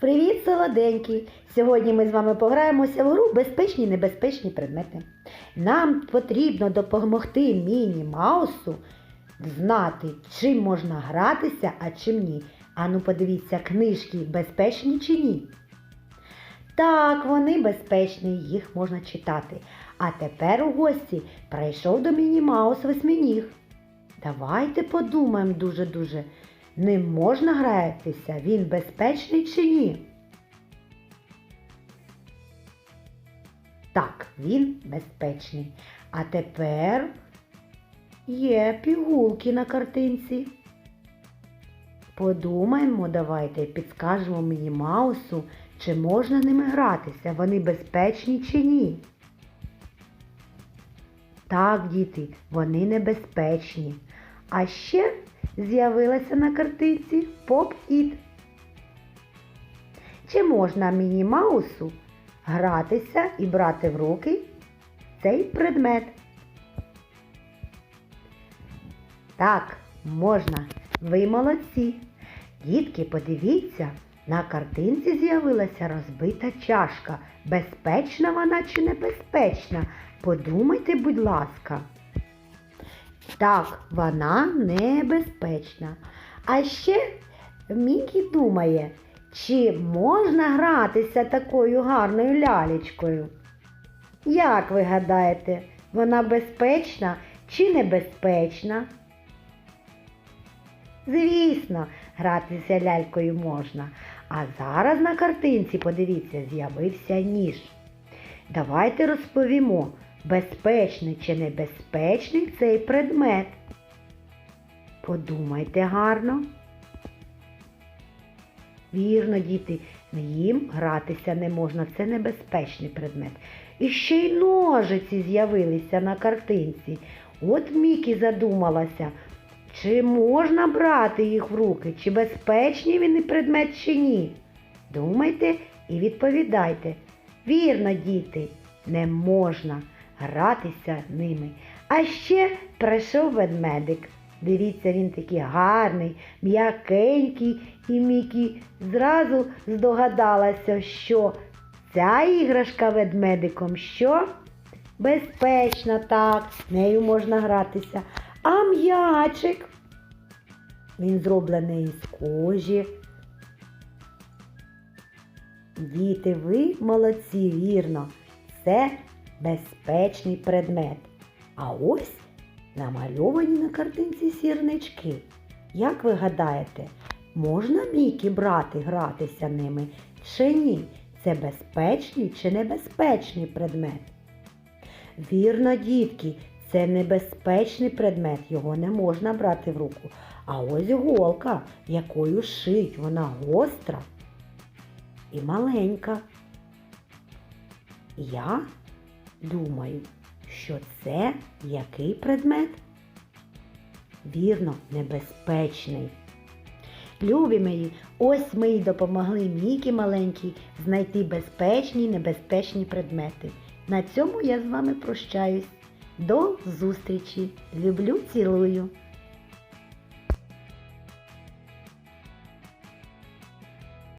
Привіт, солоденькі! Сьогодні ми з вами пограємося в гру безпечні і небезпечні предмети. Нам потрібно допомогти Міні Маусу знати, чим можна гратися, а чим ні. Ану, подивіться, книжки безпечні чи ні? Так, вони безпечні, їх можна читати. А тепер у гості прийшов до Міні Маус восьминіг. Давайте подумаємо дуже-дуже. Ним можна гратися, він безпечний чи ні? Так, він безпечний. А тепер є пігулки на картинці. Подумаємо, давайте, підскажемо мені Маусу, чи можна ними гратися, вони безпечні чи ні. Так, діти, вони небезпечні. А ще з'явилася на картинці поп-іт. Чи можна Міні Маусу гратися і брати в руки цей предмет? Так, можна. Ви молодці. Дітки, подивіться, на картинці з'явилася розбита чашка. Безпечна вона чи небезпечна? Подумайте, будь ласка. Так, вона небезпечна. А ще Мікі думає, чи можна гратися такою гарною лялечкою? Як ви гадаєте, вона безпечна чи небезпечна? Звісно, гратися лялькою можна. А зараз на картинці, подивіться, з'явився ніж. Давайте розповімо, безпечний чи небезпечний цей предмет. Подумайте гарно. Вірно, діти, їм гратися не можна, це небезпечний предмет. І ще й ножиці з'явилися на картинці. От Мікі задумалася, чи можна брати їх в руки, чи безпечний він і предмет, чи ні. Думайте і відповідайте. Вірно, діти, не можна гратися ними. А ще прийшов ведмедик. Дивіться, він такий гарний, м'якенький, і Мікі зразу здогадалася, що ця іграшка ведмедиком що? Безпечна, так, нею можна гратися. А м'ячик. Він зроблений із кожі. Діти, ви молодці, вірно. Це безпечний предмет. А ось намальовані на картинці сірнички. Як ви гадаєте, можна Мікі брати гратися ними чи ні? Це безпечний чи небезпечний предмет? Вірно, дітки, це небезпечний предмет, його не можна брати в руку. А ось голка, якою шить, вона гостра і маленька. Я думаю, що це який предмет? Вірно, небезпечний. Любі мої, ось ми й допомогли Мікі маленькій знайти безпечні небезпечні предмети. На цьому я з вами прощаюсь. До зустрічі! Люблю, цілую!